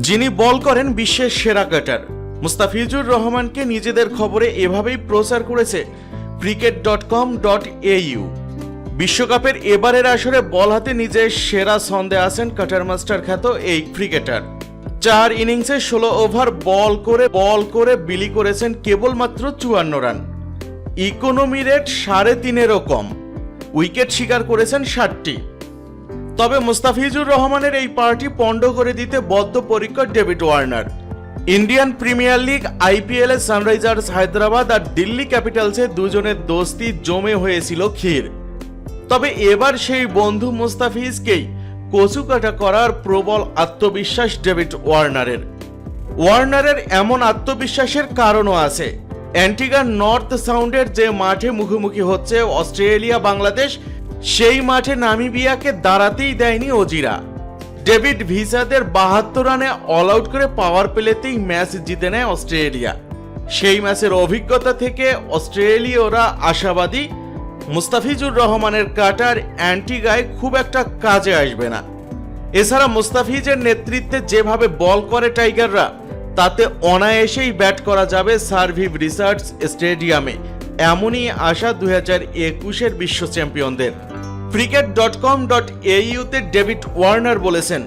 যিনি বল করেন বিশ্বের সেরা ক্যাটার। মুস্তাফিজুর রহমানকে নিজেদের খবরে এভাবেই প্রচার করেছে cricket dot com dot au বিশ্বকাপের এবারের আসরে বল হাতে নিজের সেরা ছন্দে আছেন কাটার মাস্টার খ্যাত এই ক্রিকেটার। চার ইনিংসে ষোলো ওভার বল করে বল করে বিলি করেছেন কেবলমাত্র চুয়ান্ন রান। ইকোনমি রেট সাড়ে তিনেরও কম। উইকেট শিকার করেছেন ষাটটি। তবে মুস্তাফিজুর রহমানের এই পার্টি পণ্ড করে দিতে বদ্ধপরিকর David Warner. Indian Premier League, IPL এ সানরাইজার্স হায়দ্রাবাদ আর দিল্লি ক্যাপিটালসে দুজনের দোস্তি জমে হয়েছিল ক্ষীর। তবে এবার সেই বন্ধু মুস্তাফিজকেই কচুকাটা করার প্রবল আত্মবিশ্বাস ডেভিড ওয়ার্নারের। ওয়ার্নারের এমন আত্মবিশ্বাসের কারণও আছে। অ্যান্টিগা নর্থ সাউন্ডের যে মাঠে মুখোমুখি হচ্ছে অস্ট্রেলিয়া বাংলাদেশ সেই মাঠে নামিবিয়াকে দাঁড়াতেই দেয়নি ওজিরা। ডেভিড ভিসাদের বাহাত্তর রানে অল আউট করে পাওয়ার প্লেতেই ম্যাচ জিতে নেয় অস্ট্রেলিয়া। সেই ম্যাচের অভিজ্ঞতা থেকে অস্ট্রেলীয়রা আশাবাদী, মুস্তাফিজুর রহমানের কাটার অ্যান্টিগায় খুব একটা কাজে আসবে না। এছাড়া মুস্তাফিজের নেতৃত্বে যেভাবে বল করে টাইগাররা, তাতে অনায়াসেই ব্যাট করা যাবে সার্ভিভ রিসার্চ স্টেডিয়ামে। এমনই আশা দুই হাজার একুশের বিশ্ব চ্যাম্পিয়নদের। ক্রিকেট ডট কম ডট এইউতে ডেভিড ওয়ার্নার বলেছেন,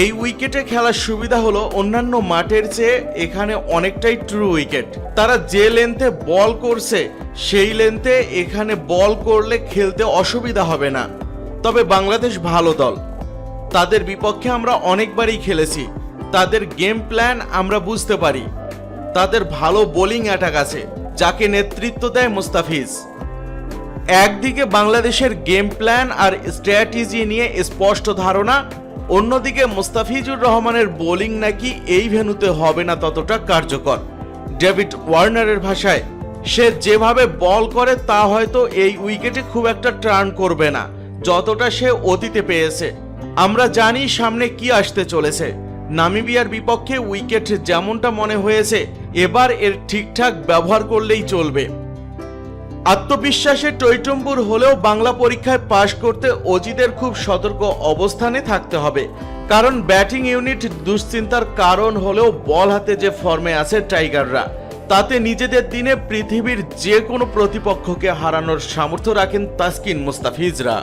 এই উইকেটে খেলার সুবিধা হলো অন্যান্য মাঠের চেয়ে এখানে অনেকটাই ট্রু উইকেট তারা যে লেন্থে বল করছে, সেই লেন্থে এখানে বল করলে খেলতে অসুবিধা হবে না। তবে বাংলাদেশ ভালো দল। তাদের বিপক্ষে আমরা অনেকবারই খেলেছি। তাদের গেম প্ল্যান আমরা বুঝতে পারি। তাদের ভালো বোলিং অ্যাটাক আছে, যাকে নেতৃত্ব দেয় মুস্তাফিজ। একদিকে বাংলাদেশের গেম প্ল্যান আর স্ট্র্যাটেজি নিয়ে স্পষ্ট ধারণা, অন্যদিকে মুস্তাফিজুর রহমানের বোলিং নাকি এই ভেন্যুতে হবে না ততটা কার্যকর। ডেভিড ওয়ার্নারের ভাষায়, সে যেভাবে বল করে তা হয়তো এই উইকেটে খুব একটা টার্ন করবে না, যতটা সে অতীতে পেয়েছে। আমরা জানি সামনে কি আসতে চলেছে। নামিবিয়ার বিপক্ষে উইকেট যেমনটা মনে হয়েছে, এবার এর ঠিকঠাক ব্যবহার করলেই চলবে। আত্মবিশ্বাসে টৈটম্বুর হলেও বাংলা পরীক্ষায় পাশ করতে অজিদের খুব সতর্ক অবস্থানে থাকতে হবে। কারণ ব্যাটিং ইউনিট দুশ্চিন্তার কারণ হলেও বল হাতে যে ফর্মে আছে টাইগাররা, তাতে নিজেদের দিনে পৃথিবীর যে কোনো প্রতিপক্ষকে হারানোর সামর্থ্য রাখেন তাসকিন মুস্তাফিজরা।